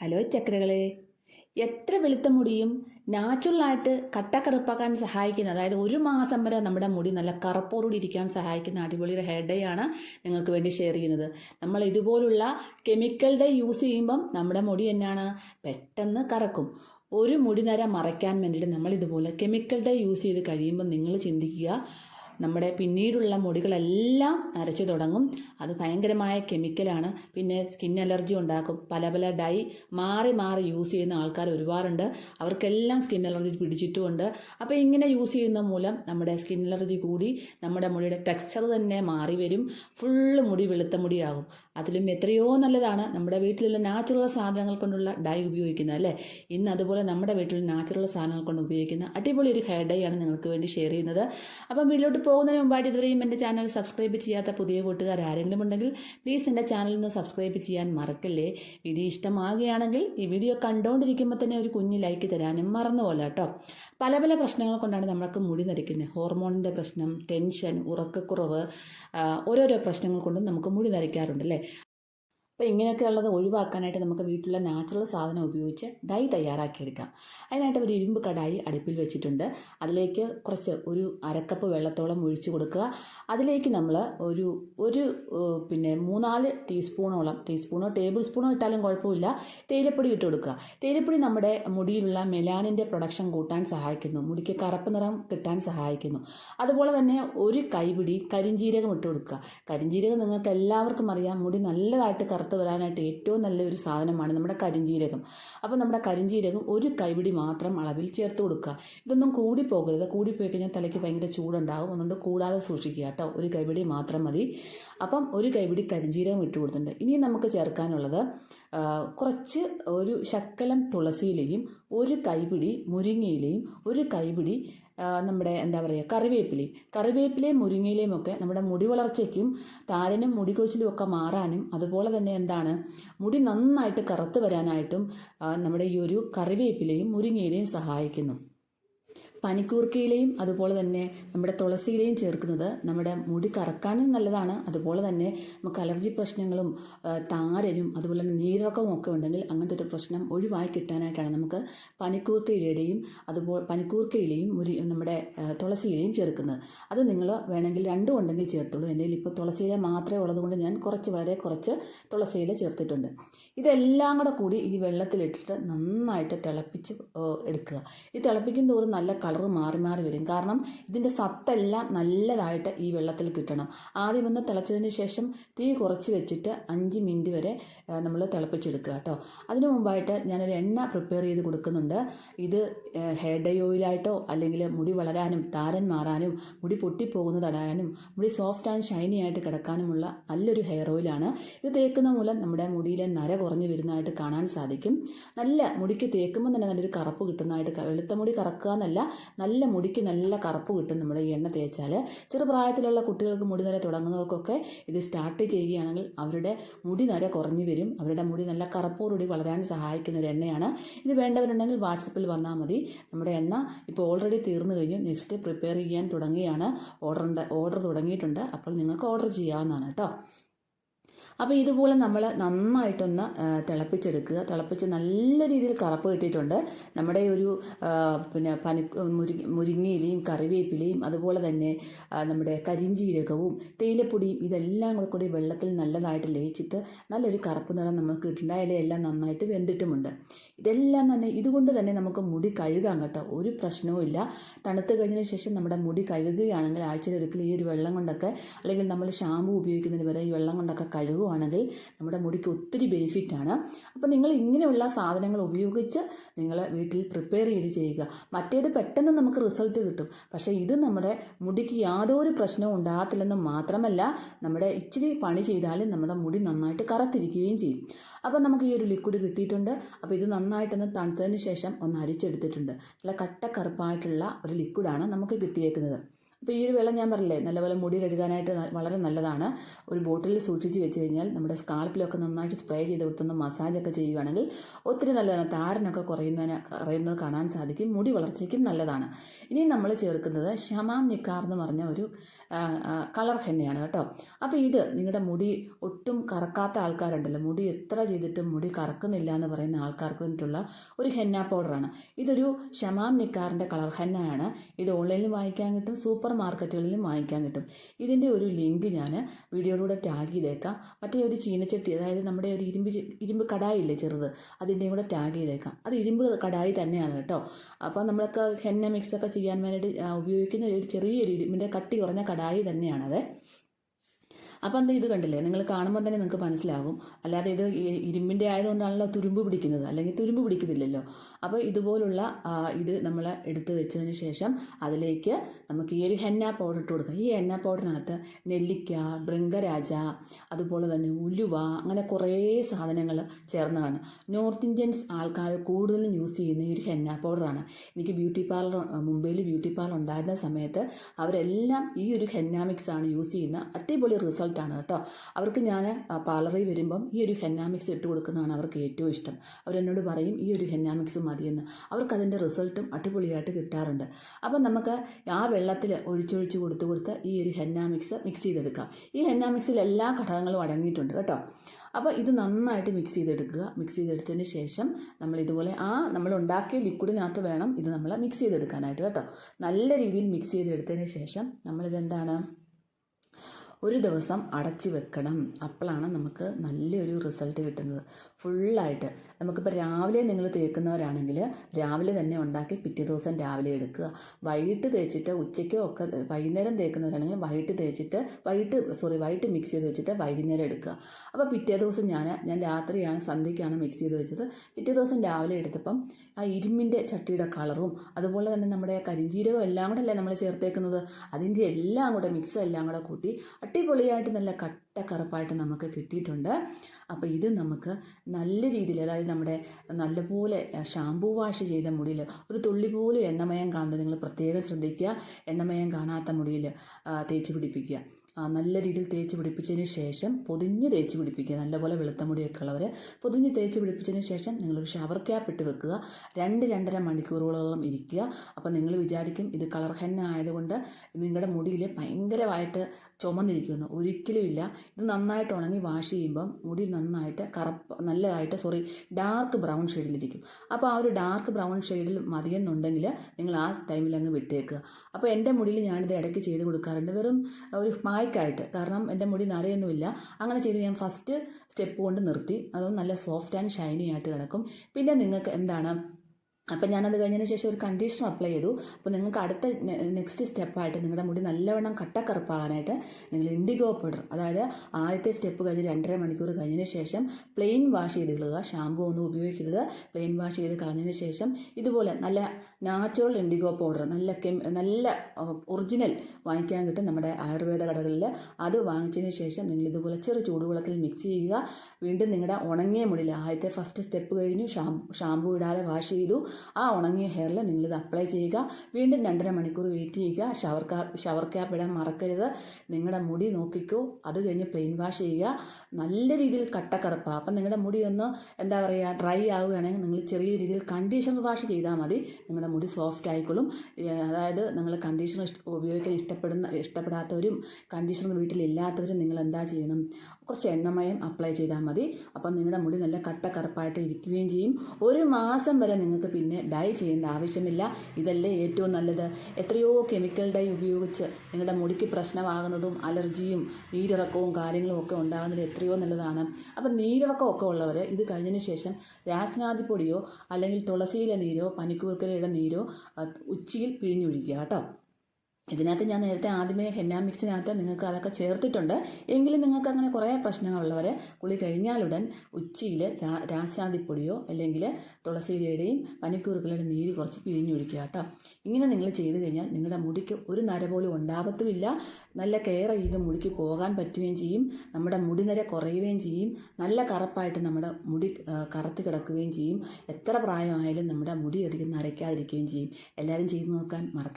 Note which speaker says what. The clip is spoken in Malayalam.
Speaker 1: ഹലോ ചക്രകളെ. എത്ര വെളുത്ത മുടിയും നാച്ചുറലായിട്ട് കട്ടക്കറുപ്പാക്കാൻ സഹായിക്കുന്ന അതായത് ഒരു മാസം വരെ നമ്മുടെ മുടി നല്ല കറുപ്പോടുകൂടി ഇരിക്കാൻ സഹായിക്കുന്ന അടിപൊളി ഒരു ഹെയർ ഡേ ആണ് നിങ്ങൾക്ക് വേണ്ടി ഷെയർ ചെയ്യുന്നത്. നമ്മൾ ഇതുപോലുള്ള കെമിക്കൽ ഡേ യൂസ് ചെയ്യുമ്പം നമ്മുടെ മുടി എന്നാണ്? പെട്ടെന്ന് കറക്കും. ഒരു മുടി നര മറയ്ക്കാൻ വേണ്ടിയിട്ട് നമ്മൾ ഇതുപോലെ കെമിക്കൽ ഡേ യൂസ് ചെയ്ത് കഴിയുമ്പോൾ നിങ്ങൾ ചിന്തിക്കുക നമ്മുടെ പിന്നീടുള്ള മുടികളെല്ലാം നരച്ചു തുടങ്ങും. അത് ഭയങ്കരമായ കെമിക്കലാണ് പിന്നെ സ്കിൻ അലർജി ഉണ്ടാക്കും. പല പല ഡൈ മാറി മാറി യൂസ് ചെയ്യുന്ന ആൾക്കാർ ഒരുപാടുണ്ട്. അവർക്കെല്ലാം സ്കിൻ അലർജി പിടിച്ചിട്ടുമുണ്ട്. അപ്പോൾ ഇങ്ങനെ യൂസ് ചെയ്യുന്ന മൂലം നമ്മുടെ സ്കിൻ അലർജി കൂടി നമ്മുടെ മുടിയുടെ ടെക്സ്ചർ തന്നെ മാറി വരും. ഫുള്ള് മുടി വെളുത്ത മുടിയാകും. അതിലും എത്രയോ നല്ലതാണ് നമ്മുടെ വീട്ടിലുള്ള നാച്ചുറൽ സാധനങ്ങൾ കൊണ്ടുള്ള ഡൈ ഉപയോഗിക്കുന്നത് അല്ലേ? ഇന്ന് അതുപോലെ നമ്മുടെ വീട്ടിലുള്ള നാച്ചുറൽ സാധനങ്ങൾ കൊണ്ട് ഉപയോഗിക്കുന്ന അടിപൊളി ഒരു ഹെയർ ഡൈ ആണ് നിങ്ങൾക്ക് വേണ്ടി ഷെയർ ചെയ്യുന്നത്. അപ്പം വീട്ടിലോട്ട് പോകുന്നതിന് മുമ്പായിട്ട് ഇതുവരെയും എന്റെ ചാനൽ സബ്സ്ക്രൈബ് ചെയ്യാത്ത പുതിയ കൂട്ടുകാർ ആരെങ്കിലും ഉണ്ടെങ്കിൽ പ്ലീസ് എന്റെ ചാനൽ ഒന്ന് സബ്സ്ക്രൈബ് ചെയ്യാൻ മറക്കല്ലേ? വീഡിയോ ഇഷ്ടമാകുകയാണെങ്കിൽ ഈ വീഡിയോ കണ്ടുകൊണ്ടിരിക്കുമ്പോൾ തന്നെ ഒരു കുഞ്ഞ് ലൈക്ക് തരാനും മറന്നു പോലെ കേട്ടോ. പല പല പ്രശ്നങ്ങൾ കൊണ്ടാണ് നമ്മൾക്ക് മുടി നരയ്ക്കുന്നത്. ഹോർമോണിന്റെ പ്രശ്നം ടെൻഷൻ ഉറക്കക്കുറവ് ഓരോരോ പ്രശ്നങ്ങൾ കൊണ്ടും നമുക്ക് മുടി നരയ്ക്കാറുണ്ട് അല്ലേ? അപ്പോൾ ഇങ്ങനെയൊക്കെ ഉള്ളത് ഒഴിവാക്കാനായിട്ട് നമുക്ക് വീട്ടിലുള്ള നാച്ചുറൽ സാധനം ഉപയോഗിച്ച് ഡൈ തയ്യാറാക്കിയെടുക്കാം. അതിനായിട്ട് ഒരു ഇരുമ്പ് കടായി അടുപ്പിൽ വെച്ചിട്ടുണ്ട്. അതിലേക്ക് കുറച്ച് ഒരു അരക്കപ്പ് വെള്ളത്തോളം ഒഴിച്ചു കൊടുക്കുക. അതിലേക്ക് നമ്മൾ ഒരു ഒരു പിന്നെ മൂന്നാൽ ടീസ്പൂണോളം ടീസ്പൂണോ ടേബിൾ സ്പൂണോ ഇട്ടാലും കുഴപ്പമില്ല. തേയിലപ്പൊടി ഇട്ട് കൊടുക്കുക. തേയിലപ്പൊടി നമ്മുടെ മുടിയിലുള്ള മെലാനിന്റെ പ്രൊഡക്ഷൻ കൂട്ടാൻ സഹായിക്കുന്നു. മുടിക്ക് കറുപ്പ് നിറം കിട്ടാൻ സഹായിക്കുന്നു. അതുപോലെ തന്നെ ഒരു കൈപിടി കരിഞ്ജീരകം ഇട്ട് കൊടുക്കുക. കരിഞ്ജീരകം നിങ്ങൾക്ക് എല്ലാവർക്കും അറിയാം. മുടി നല്ലതായിട്ട് കറുത്ത് വരാനായിട്ട് ഏറ്റവും നല്ലൊരു സാധനമാണ് നമ്മുടെ കരിഞ്ജീരകം അപ്പോൾ നമ്മുടെ കരിഞ്ജീരകം ഒരു കൈപിടി മാത്രം അളവിൽ ചേർത്ത് കൊടുക്കുക. ഇതൊന്നും കൂടി പോകരുത് കൂടി പോയി കഴിഞ്ഞാൽ തലയ്ക്ക് ഭയങ്കര ചൂടുണ്ടാകും അതുകൊണ്ട് കൂടാതെ സൂക്ഷിക്കുക കേട്ടോ. ഒരു കൈപിടി മാത്രം മതി. അപ്പം ഒരു കൈപിടി കരിഞ്ജീരകം ഇട്ട് കൊടുത്തിട്ടുണ്ട്. ഇനി നമുക്ക് ചേർക്കാനുള്ളത് കുറച്ച് ഒരു ശക്കലം തുളസിയിലയും ഒരു കൈപിടി മുരിങ്ങയിലയും ഒരു കൈപിടി നമ്മുടെ എന്താ പറയുക കറിവേപ്പിലയും. കറിവേപ്പിലയും മുരിങ്ങയിലയും ഒക്കെ നമ്മുടെ മുടി വളർച്ചയ്ക്കും താരനും മുടി കൊഴിച്ചിലും ഒക്കെ മാറാനും അതുപോലെ തന്നെ എന്താണ് മുടി നന്നായിട്ട് കറുത്ത് വരാനായിട്ടും നമ്മുടെ ഈ ഒരു കറിവേപ്പിലയും മുരിങ്ങയിലയും സഹായിക്കുന്നു. പനിക്കൂർക്കയിലയും അതുപോലെ തന്നെ നമ്മുടെ തുളസിയിലയും ചേർക്കുന്നത് നമ്മുടെ മുടി കറക്കാനും നല്ലതാണ്. അതുപോലെ തന്നെ നമുക്ക് അലർജി പ്രശ്നങ്ങളും താരനും അതുപോലെ തന്നെ നീരിറക്കവും ഒക്കെ ഉണ്ടെങ്കിൽ അങ്ങനത്തെ ഒരു പ്രശ്നം ഒഴിവായി കിട്ടാനായിട്ടാണ് നമുക്ക് പനിക്കൂർക്കയിലയുടെയും അതുപോലെ പനിക്കൂർക്കയിലയും മുരി നമ്മുടെ തുളസിയിലെയും ചേർക്കുന്നത്. അത് നിങ്ങൾ വേണമെങ്കിൽ രണ്ടും ഉണ്ടെങ്കിൽ ചേർത്തുള്ളൂ എന്റെ ഇപ്പോൾ തുളസിയില മാത്രമേ ഉള്ളതുകൊണ്ട് ഞാൻ കുറച്ച് വളരെ കുറച്ച് തുളസിയില ചേർത്തിട്ടുണ്ട്. ഇതെല്ലാം കൂടെ കൂടി ഈ വെള്ളത്തിലിട്ടിട്ട് നന്നായിട്ട് തിളപ്പിച്ച് എടുക്കുക. ഈ തിളപ്പിക്കും തോറും നല്ല കളർ മാറി മാറി വരും. കാരണം ഇതിന്റെ സത്തെല്ലാം നല്ലതായിട്ട് ഈ വെള്ളത്തിൽ കിട്ടണം. ആദ്യം ഒന്ന് തിളച്ചതിന് ശേഷം തീ കുറച്ച് വെച്ചിട്ട് അഞ്ച് മിനിറ്റ് വരെ നമ്മൾ തിളപ്പിച്ചെടുക്കുക കേട്ടോ. അതിനു മുമ്പായിട്ട് ഞാനൊരു എണ്ണ പ്രിപ്പയർ ചെയ്ത് കൊടുക്കുന്നുണ്ട്. ഇത് ഹെയർ ഡൈ ഓയിലായിട്ടോ അല്ലെങ്കിൽ മുടി വളരാനും താരൻ മാറാനും മുടി പൊട്ടിപ്പോകുന്നത് തടയാനും മുടി സോഫ്റ്റ് ആൻഡ് ഷൈനി ആയിട്ട് കിടക്കാനുമുള്ള നല്ലൊരു ഹെയർ ഓയിലാണ് ഇത് തേക്കുന്ന മൂലം നമ്മുടെ മുടിയിലെ നര കുറഞ്ഞു വരുന്നതായിട്ട് കാണാൻ സാധിക്കും. നല്ല മുടിക്ക് തേക്കുമ്പോൾ തന്നെ നല്ലൊരു കറുപ്പ് കിട്ടുന്നതായിട്ട് വെളുത്ത മുടി കറക്കുക എന്നല്ല നല്ല മുടിക്ക് നല്ല കറുപ്പ് കിട്ടും നമ്മൾ ഈ എണ്ണ തേച്ചാൽ ചെറുപ്രായത്തിലുള്ള കുട്ടികൾക്ക് മുടി നര തുടങ്ങുന്നവർക്കൊക്കെ ഇത് സ്റ്റാർട്ട് ചെയ്യുകയാണെങ്കിൽ അവരുടെ മുടി നര കുറഞ്ഞു വരും. അവരുടെ മുടി നല്ല കറുപ്പോടുകൂടി വളരാൻ സഹായിക്കുന്ന ഒരു എണ്ണയാണ്. ഇത് വേണ്ടവരുണ്ടെങ്കിൽ വാട്സപ്പിൽ വന്നാൽ മതി. നമ്മുടെ എണ്ണ ഇപ്പോൾ ഓൾറെഡി തീർന്നു കഴിഞ്ഞു. നെക്സ്റ്റ് പ്രിപ്പയർ ചെയ്യാൻ തുടങ്ങിയാണ് ഓർഡർ ഓർഡർ തുടങ്ങിയിട്ടുണ്ട്. അപ്പോൾ നിങ്ങൾക്ക് ഓർഡർ ചെയ്യാവുന്നതാണ് കേട്ടോ. അപ്പോൾ ഇതുപോലെ നമ്മൾ നന്നായിട്ടൊന്ന് തിളപ്പിച്ചെടുക്കുക. തിളപ്പിച്ച് നല്ല രീതിയിൽ കറപ്പ് കിട്ടിയിട്ടുണ്ട്. നമ്മുടെ ഒരു പിന്നെ പനി മുരി മുരിങ്ങയിലയും കറിവേപ്പിലയും അതുപോലെ തന്നെ നമ്മുടെ കരിഞ്ചീരകവും തേയിലപ്പൊടിയും ഇതെല്ലാം കൂടെ കൂടി വെള്ളത്തിൽ നല്ലതായിട്ട് ലയിച്ചിട്ട് നല്ലൊരു കറുപ്പ് നിറം നമുക്ക് കിട്ടുന്നുണ്ട് എല്ലാം നന്നായിട്ട് വെന്തിട്ടുമുണ്ട്. ഇതെല്ലാം തന്നെ ഇതുകൊണ്ട് തന്നെ നമുക്ക് മുടി കഴുകാം കേട്ടോ ഒരു പ്രശ്നവും ഇല്ല. തണുത്ത് കഴിഞ്ഞതിന് ശേഷം നമ്മുടെ മുടി കഴുകുകയാണെങ്കിൽ ആഴ്ചയിൽ ഒരിക്കലും ഈ ഒരു വെള്ളം കൊണ്ടൊക്കെ അല്ലെങ്കിൽ നമ്മൾ ഷാമ്പു ഉപയോഗിക്കുന്നതിന് വരെ ഈ വെള്ളം കൊണ്ടൊക്കെ കഴുകുവാണെങ്കിൽ നമ്മുടെ മുടിക്ക് ഒത്തിരി ബെനിഫിറ്റാണ് അപ്പോൾ നിങ്ങൾ ഇങ്ങനെയുള്ള സാധനങ്ങൾ ഉപയോഗിച്ച് നിങ്ങൾ വീട്ടിൽ പ്രിപ്പയർ ചെയ്ത് ചെയ്യുക. മറ്റേത് പെട്ടെന്ന് നമുക്ക് റിസൾട്ട് കിട്ടും. പക്ഷേ ഇത് നമ്മുടെ മുടിക്ക് യാതൊരു പ്രശ്നവും ഉണ്ടാകത്തില്ലെന്ന് മാത്രമല്ല നമ്മുടെ ഇച്ചിരി പണി ചെയ്താലും നമ്മുടെ മുടി നന്നായിട്ട് കറത്തിരിക്കുകയും ചെയ്യും. അപ്പോൾ നമുക്ക് ഈ ഒരു ലിക്വിഡ് കിട്ടിയിട്ടുണ്ട്. അപ്പോൾ ഇത് നന്നായിട്ടൊന്ന് തണുത്തതിന് ശേഷം ഒന്ന് അരിച്ചെടുത്തിട്ടുണ്ട്. നല്ല കട്ട കറുപ്പായിട്ടുള്ള ഒരു ലിക്വിഡാണ് നമുക്ക് കിട്ടിയേക്കുന്നത്. അപ്പോൾ ഈ ഒരു വെള്ളം ഞാൻ പറഞ്ഞില്ലേ നല്ലപോലെ മുടി കഴുകാനായിട്ട് വളരെ നല്ലതാണ്. ഒരു ബോട്ടിൽ സൂക്ഷിച്ച് വെച്ച് കഴിഞ്ഞാൽ നമ്മുടെ സ്കാൾപ്പിലൊക്കെ നന്നായിട്ട് സ്പ്രേ ചെയ്ത് കൊടുത്തൊന്ന് മസാജൊക്കെ ചെയ്യുകയാണെങ്കിൽ ഒത്തിരി നല്ലതാണ്. താരനൊക്കെ കുറയുന്നതിന് കുറയുന്നത് കാണാൻ സാധിക്കും. മുടി വളർച്ചയ്ക്കും നല്ലതാണ്. ഇനി നമ്മൾ ചേർക്കുന്നത് ഷമാം നിക്കാർ എന്ന് പറഞ്ഞ ഒരു കളർ ഹെന്നയാണ് കേട്ടോ. അപ്പോൾ ഇത് നിങ്ങളുടെ മുടി ഒട്ടും കറക്കാത്ത ആൾക്കാരുണ്ടല്ലോ. മുടി എത്ര ചെയ്തിട്ടും മുടി കറക്കുന്നില്ല എന്ന് പറയുന്ന ആൾക്കാർക്ക് വേണ്ടിയിട്ടുള്ള ഒരു ഹെന്ന പൗഡറാണ് ഇതൊരു ഷമാം നിക്കാറിന്റെ കളർ ഹെന്നയാണ്. ഇത് ഓൺലൈനിൽ വാങ്ങിക്കാൻ കിട്ടും. സൂപ്പർ മാർക്കറ്റുകളിലും വാങ്ങിക്കാൻ കിട്ടും. ഇതിന്റെ ഒരു ലിങ്ക് ഞാൻ വീഡിയോയിലൂടെ ടാഗ് ചെയ്തേക്കാം. മറ്റേ ഒരു ചീനച്ചട്ടി അതായത് നമ്മുടെ ഒരു ഇരുമ്പ് ഇരുമ്പ് കടായില്ലേ ചെറുത് അതിന്റെയും കൂടെ ടാഗ് ചെയ്തേക്കാം. അത് ഇരുമ്പ് കടായി തന്നെയാണ് കേട്ടോ. അപ്പോൾ നമ്മളൊക്കെ ഹെന്ന മിക്സൊക്കെ ചെയ്യാൻ വേണ്ടിയിട്ട് ഉപയോഗിക്കുന്ന ഒരു ചെറിയൊരു ഇരുമ്പിന്റെ കട്ടി കുറഞ്ഞ കടായി തന്നെയാണത്. അപ്പോൾ എന്താ ഇത് കണ്ടില്ലേ? നിങ്ങൾ കാണുമ്പോൾ തന്നെ നിങ്ങൾക്ക് മനസ്സിലാവും. അല്ലാതെ ഇത് ഇരുമ്പിന്റെ ആയതുകൊണ്ടാണല്ലോ തുരുമ്പ് പിടിക്കുന്നത്. അല്ലെങ്കിൽ തുരുമ്പ് പിടിക്കുന്നില്ലല്ലോ. അപ്പോൾ ഇതുപോലുള്ള ഇത് നമ്മൾ എടുത്ത് വെച്ചതിന് ശേഷം അതിലേക്ക് നമുക്ക് ഈ ഒരു ഹെന്ന പൗഡർ ഇട്ട് കൊടുക്കാം. ഈ ഹെന്ന പൗഡറിനകത്ത് നെല്ലിക്ക ബൃങ്കരാജ അതുപോലെ തന്നെ ഉലുവ അങ്ങനെ കുറേ സാധനങ്ങൾ ചേർന്നതാണ്. നോർത്ത് ഇന്ത്യൻസ് ആൾക്കാർ കൂടുതലും യൂസ് ചെയ്യുന്ന ഈ ഒരു ഹെന്ന പൗഡറാണ് എനിക്ക് ബ്യൂട്ടി പാർലർ മുംബൈയിൽ ബ്യൂട്ടി പാർലർ ഉണ്ടായിരുന്ന സമയത്ത് അവരെല്ലാം ഈ ഒരു ഹെന്ന ആണ് യൂസ് ചെയ്യുന്ന അടിപൊളി റിസൾട്ടാണ് കേട്ടോ. അവർക്ക് ഞാൻ പാർലറിൽ വരുമ്പം ഈ ഒരു ഹെന്നാമിക്സ് ഇട്ട് കൊടുക്കുന്നതാണ് അവർക്ക് ഏറ്റവും ഇഷ്ടം. അവരെന്നോട് പറയും ഈ ഒരു ഹെന്നാമിക്സ് മതിയെന്ന്. അവർക്ക് അതിന്റെ റിസൾട്ടും അടിപൊളിയായിട്ട് കിട്ടാറുണ്ട്. അപ്പം നമുക്ക് ആ വെള്ളത്തിൽ ഒഴിച്ചൊഴിച്ച് കൊടുത്ത് കൊടുത്ത് ഈ ഒരു ഹെന്നാമിക്സ് മിക്സ് മിക്സ് ചെയ്തെടുക്കാം. ഈ ഹെന്നാമിക്സിൽ എല്ലാ ഘടകങ്ങളും അടങ്ങിയിട്ടുണ്ട് കേട്ടോ. അപ്പോൾ ഇത് നന്നായിട്ട് മിക്സ് ചെയ്തെടുക്കുക. മിക്സ് ചെയ്തെടുത്തതിന് ശേഷം നമ്മൾ ഇതുപോലെ ആ നമ്മൾ ഉണ്ടാക്കിയ ലിക്വിഡിനകത്ത് വേണം ഇത് നമ്മൾ മിക്സ് ചെയ്തെടുക്കാനായിട്ട് കേട്ടോ. നല്ല രീതിയിൽ മിക്സ് ചെയ്തെടുത്തതിന് ശേഷം നമ്മളിതെന്താണ് ഒരു ദിവസം അടച്ചു വെക്കണം. അപ്പോഴാണ് നമുക്ക് നല്ലൊരു റിസൾട്ട് കിട്ടുന്നത്. ഫുള്ളായിട്ട്. നമുക്കിപ്പോൾ രാവിലെ നിങ്ങൾ തേക്കുന്നവരാണെങ്കിൽ രാവിലെ തന്നെ ഉണ്ടാക്കി പിറ്റേ ദിവസം രാവിലെ എടുക്കുക. വൈകിട്ട് തേച്ചിട്ട് ഉച്ചയ്ക്കോ ഒക്കെ വൈകുന്നേരം തേക്കുന്നവരാണെങ്കിൽ വൈകിട്ട് തേച്ചിട്ട് വൈകിട്ട് സോറി വൈകിട്ട് മിക്സ് ചെയ്ത് വെച്ചിട്ട് വൈകുന്നേരം എടുക്കുക. അപ്പോൾ പിറ്റേ ദിവസം ഞാൻ ഞാൻ രാത്രിയാണ് സന്ധ്യയ്ക്കാണ് മിക്സ് ചെയ്ത് വെച്ചത്. പിറ്റേ ദിവസം രാവിലെ എടുത്തപ്പം ആ ഇരുമ്പിന്റെ ചട്ടിയുടെ കളറും അതുപോലെ തന്നെ നമ്മുടെ കരിഞ്ചീരകം എല്ലാം കൂടെ അല്ലേ നമ്മൾ ചേർത്തേക്കുന്നത്? അതിന്റെ എല്ലാം കൂടെ മിക്സ് എല്ലാം കൂടെ കൂട്ടി അടിപൊളിയായിട്ട് നല്ല കട്ട കറുപ്പായിട്ട് നമുക്ക് കിട്ടിയിട്ടുണ്ട്. അപ്പോൾ ഇത് നമുക്ക് നല്ല രീതിയിൽ അതായത് നമ്മുടെ നല്ലപോലെ ഷാംപൂ വാഷ് ചെയ്ത മുടിയിൽ ഒരു തുള്ളി പോലും എണ്ണമയം കാണുന്നത് നിങ്ങൾ പ്രത്യേകം ശ്രദ്ധിക്കുക. എണ്ണമയം കാണാത്ത മുടിയിൽ തേച്ച് പിടിപ്പിക്കുക. നല്ല രീതിയിൽ തേച്ച് പിടിപ്പിച്ചതിന് ശേഷം പൊതിഞ്ഞ് തേച്ച് പിടിപ്പിക്കുക. നല്ലപോലെ വെളുത്ത മുടിയൊക്കെ ഉള്ളവർ പൊതിഞ്ഞ് തേച്ച് പിടിപ്പിച്ചതിന് ശേഷം നിങ്ങളൊരു ഷവർ ക്യാപ്പ് ഇട്ട് വെക്കുക. രണ്ട് രണ്ടര മണിക്കൂറുകളോളം ഇരിക്കുക. അപ്പോൾ നിങ്ങൾ വിചാരിക്കും ഇത് കളർ ഹെന്ന ആയതുകൊണ്ട് നിങ്ങളുടെ മുടിയിൽ ഭയങ്കരമായിട്ട് ചുമന്നിരിക്കുന്നു. ഒരിക്കലും ഇല്ല. ഇത് നന്നായിട്ട് ഉണങ്ങി വാഷ് ചെയ്യുമ്പം മുടി നന്നായിട്ട് കറുപ്പ് നല്ലതായിട്ട് സോറി ഡാർക്ക് ബ്രൗൺ ഷെയ്ഡിലിരിക്കും അപ്പോൾ ആ ഒരു ഡാർക്ക് ബ്രൗൺ ഷെയ്ഡിൽ മതിയെന്നുണ്ടെങ്കിൽ നിങ്ങൾ ആ ടൈമിൽ അങ്ങ് വിട്ടേക്കുക. അപ്പോൾ എന്റെ മുടിയിൽ ഞാനിത് ഇടയ്ക്ക് ചെയ്ത് കൊടുക്കാറുണ്ട്. വെറും ഒരു മായ്ക്കായിട്ട്. കാരണം എന്റെ മുടി നരയൊന്നുമില്ല. അങ്ങനെ ചെയ്ത് ഞാൻ ഫസ്റ്റ് സ്റ്റെപ്പ് കൊണ്ട് നിർത്തി. അതും നല്ല സോഫ്റ്റ് ആൻഡ് ഷൈനി ആയിട്ട് കിടക്കും. പിന്നെ നിങ്ങൾക്ക് എന്താണ് അപ്പം ഞാനത് കഴിഞ്ഞതിന് ശേഷം ഒരു കണ്ടീഷണർ അപ്ലൈ ചെയ്തു. അപ്പോൾ നിങ്ങൾക്ക് അടുത്ത നെക്സ്റ്റ് സ്റ്റെപ്പായിട്ട് നിങ്ങളുടെ മുടി നല്ലവണ്ണം കട്ടക്കറുപ്പാകാനായിട്ട് നിങ്ങൾ ഇൻഡിഗോ പൗഡർ അതായത് ആദ്യത്തെ സ്റ്റെപ്പ് കഴിഞ്ഞ് രണ്ടര മണിക്കൂർ കഴിഞ്ഞതിന് ശേഷം പ്ലെയിൻ വാഷ് ചെയ്ത് കളയുക ഷാമ്പു ഒന്നും ഉപയോഗിക്കരുത്. പ്ലെയിൻ വാഷ് ചെയ്ത് കളഞ്ഞതിന് ശേഷം ഇതുപോലെ നല്ല നാച്ചുറൽ ഇൻഡിഗോ പൗഡർ നല്ല നല്ല ഒറിജിനൽ വാങ്ങിക്കാൻ കിട്ടും നമ്മുടെ ആയുർവേദ കടകളിൽ. അത് വാങ്ങിച്ചതിന് ശേഷം നിങ്ങൾ ഇതുപോലെ ചെറു ചൂടുവെള്ളത്തിൽ മിക്സ് ചെയ്യുക. വീണ്ടും നിങ്ങളുടെ ഉണങ്ങിയ മുടിയിൽ ആദ്യത്തെ ഫസ്റ്റ് സ്റ്റെപ്പ് കഴിഞ്ഞു. ഷാമ്പു ഷാമ്പു ഇടാതെ വാഷ് ചെയ്തു. ആ ഉണങ്ങിയ ഹെയറിൽ നിങ്ങളിത് അപ്ലൈ ചെയ്യുക. വീണ്ടും രണ്ടര മണിക്കൂർ വെയിറ്റ് ചെയ്യുക. ഷവർ ക്യാപ്പ് ഷവർ ക്യാപ്പ് ഇടാൻ മറക്കരുത്. നിങ്ങളുടെ മുടി നോക്കിക്കോ. അത് കഴിഞ്ഞ് പ്ലെയിൻ വാഷ് ചെയ്യുക. നല്ല രീതിയിൽ കട്ടക്കറുപ്പാണ് അപ്പം നിങ്ങളുടെ മുടി ഒന്ന് എന്താ പറയുക ഡ്രൈ ആവുകയാണെങ്കിൽ നിങ്ങൾ ചെറിയ രീതിയിൽ കണ്ടീഷണർ വാഷ് ചെയ്താൽ മതി. നിങ്ങളുടെ മുടി സോഫ്റ്റ് ആയിക്കോളും അതായത് നിങ്ങൾ കണ്ടീഷണർ ഉപയോഗിക്കാൻ ഇഷ്ടപ്പെടുന്ന ഇഷ്ടപ്പെടാത്തവരും കണ്ടീഷണർ വീട്ടിലില്ലാത്തവരും നിങ്ങൾ എന്താ ചെയ്യണം? കുറച്ച് എണ്ണമയം അപ്ലൈ ചെയ്താൽ മതി. അപ്പം നിങ്ങളുടെ മുടി നല്ല കട്ടക്കറുപ്പായിട്ട് ഇരിക്കുകയും ചെയ്യും. ഒരു മാസം വരെ നിങ്ങൾക്ക് പിന്നെ ഡൈ ചെയ്യേണ്ട ആവശ്യമില്ല. ഇതല്ലേ ഏറ്റവും നല്ലത്. എത്രയോ കെമിക്കൽ ഡൈ ഉപയോഗിച്ച് നിങ്ങളുടെ മുടിക്ക് പ്രശ്നമാകുന്നതും അലർജിയും നീരിറക്കവും കാര്യങ്ങളും ഒക്കെ ഉണ്ടാകുന്നതിൽ എത്രയോ നല്ലതാണ്. അപ്പം നീരിറക്കമൊക്കെ ഉള്ളവർ ഇത് കഴിഞ്ഞതിന് ശേഷം രാസനാദിപ്പൊടിയോ അല്ലെങ്കിൽ തുളസിയിലെ നീരോ പനിക്കൂർക്കലയുടെ നീരോ ഉച്ചിയിൽ പിഴിഞ്ഞൊഴിക്കുക കേട്ടോ. ഇതിനകത്ത് ഞാൻ നേരത്തെ ആദ്യമേ ഹെന്ന മിക്സിനകത്ത് നിങ്ങൾക്ക് അതൊക്കെ ചേർത്തിട്ടുണ്ട്. എങ്കിലും നിങ്ങൾക്ക് അങ്ങനെ കുറേ പ്രശ്നങ്ങളുള്ളവർ കുളി കഴിഞ്ഞാലുടൻ ഉച്ചയിൽ രാശാന്തിപ്പൊടിയോ അല്ലെങ്കിൽ തുളസിയിലയുടെയും പനിക്കൂറുകളുടെ നീര് കുറച്ച് പിഴിഞ്ഞൊഴിക്കുക കേട്ടോ. ഇങ്ങനെ നിങ്ങൾ ചെയ്തു കഴിഞ്ഞാൽ നിങ്ങളുടെ മുടിക്ക് ഒരു നര പോലും ഉണ്ടാകത്തുമില്ല നല്ല കെയർ ചെയ്ത് മുടിക്ക് പോകാൻ പറ്റുകയും ചെയ്യും. നമ്മുടെ മുടി നര കുറയുകയും ചെയ്യും. നല്ല കറുപ്പായിട്ട് നമ്മുടെ മുടി കറുത്ത് കിടക്കുകയും ചെയ്യും. എത്ര പ്രായമായാലും നമ്മുടെ മുടി അധികം നരയ്ക്കാതിരിക്കുകയും ചെയ്യും. എല്ലാവരും ചെയ്തു നോക്കാൻ മറക്ക